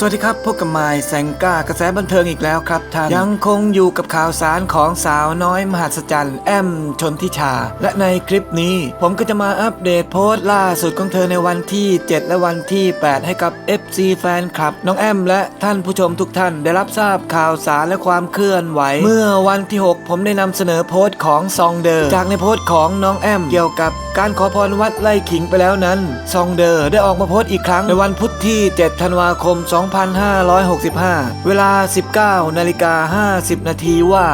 สวัสดีครับพบกับมายแซงก้ากระแสบันเทิงอีกแล้วครับท่านยังคงอยู่กับข่าวสารของสาวน้อยมหัศจรรย์แอมชนทิชา และในคลิปนี้ ผมก็จะมาอัปเดตโพสต์ล่าสุดของเธอในวันที่ 7 และวันที่ 8 ให้กับ FC แฟนคลับ น้องแอมและท่านผู้ชมทุกท่านได้รับทราบข่าวสารและความเคลื่อนไหว เมื่อวันที่ 6 ผมได้นำเสนอโพสต์ของซองเดอร์จากในโพสต์ของน้องแอมเกี่ยวกับการขอพรวัดไล่ขิงไปแล้วนั้นซองเดอร์ได้ออกมาโพสต์อีกครั้งในวันพุธที่ 7 ธันวาคม2565 เวลา 19นาฬิกา50 นาทีว่า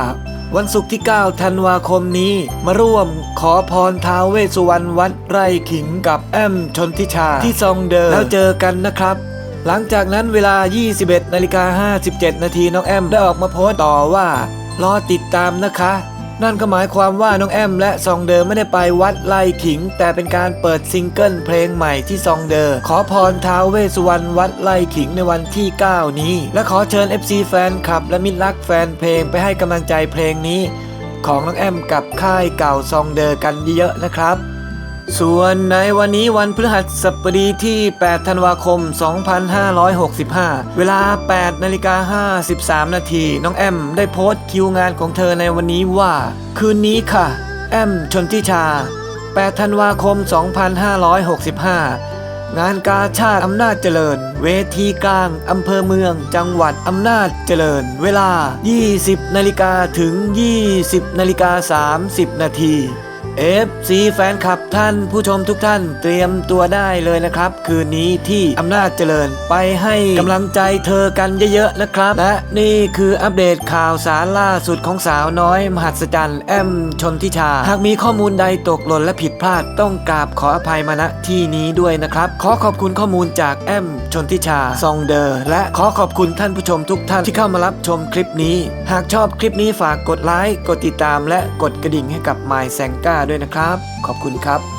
วันศุกร์ที่ 9 ธันวาคมนี้ มาร่วมขอพรท้าวเวสสุวรรณวัดไร่ขิงกับแอมชนทิชาที่ซองเดอร์แล้วเจอกันนะครับหลังจากนั้นเวลา 21นาฬิกา57 นาทีน้องแอมได้ออกมาโพสต์ต่อว่า รอติดตามนะคะ นั่นก็หมายความว่าน้องแอมและซองเดอร์ไม่ได้ไปวัดไล่ขิง แต่เป็นการเปิดซิงเกิลเพลงใหม่ที่ซองเดอร์ ขอพรท้าวเวสุวรรณวัดไล่ขิงในวันที่ 9 นี้ และขอเชิญ FC แฟนคลับ และมิตรรักแฟนเพลงไปให้กำลังใจเพลงนี้ ของน้องแอมกับค่ายเก่าซองเดอร์กันเยอะๆนะครับ ส่วนในวันนี้วันพฤหัสบดีที่ 8 ธันวาคม 2565 เวลา 8 นาฬิกา 53 นาที น้องแอมได้โพสต์คิวงานของเธอในวันนี้ว่า คืนนี้ค่ะ แอมชนทิชา 8 ธันวาคม 2565 งานกาชาติอำนาจเจริญ เวทีกลาง อำเภอเมือง จังหวัดอำนาจเจริญ เวลา 20 นาฬิกาถึง 20 นาฬิกา 30 นาที FC แฟนคลับท่านผู้ชมทุกท่านเตรียมตัวได้เลยนะครับ คืนนี้ที่อำนาจเจริญไปให้กำลังใจเธอกันเยอะๆนะครับ และนี่คืออัปเดตข่าวสารล่าสุดของสาวน้อย มหัศจรรย์แอมชนทิชา หากมีข้อมูลใดตกหล่นและผิดพลาดต้องกราบขออภัยมาณที่นี้ด้วยนะครับ ขอขอบคุณข้อมูลจากแอมชนทิชาซองเดอร์และขอขอบคุณท่านผู้ชมทุกท่านที่เข้ามารับชมคลิปนี้ หากชอบคลิปนี้ฝากกดไลค์กดติดตาม และกดกระดิ่งให้กับ My s a n g a ด้วยนะครับ ขอบคุณครับ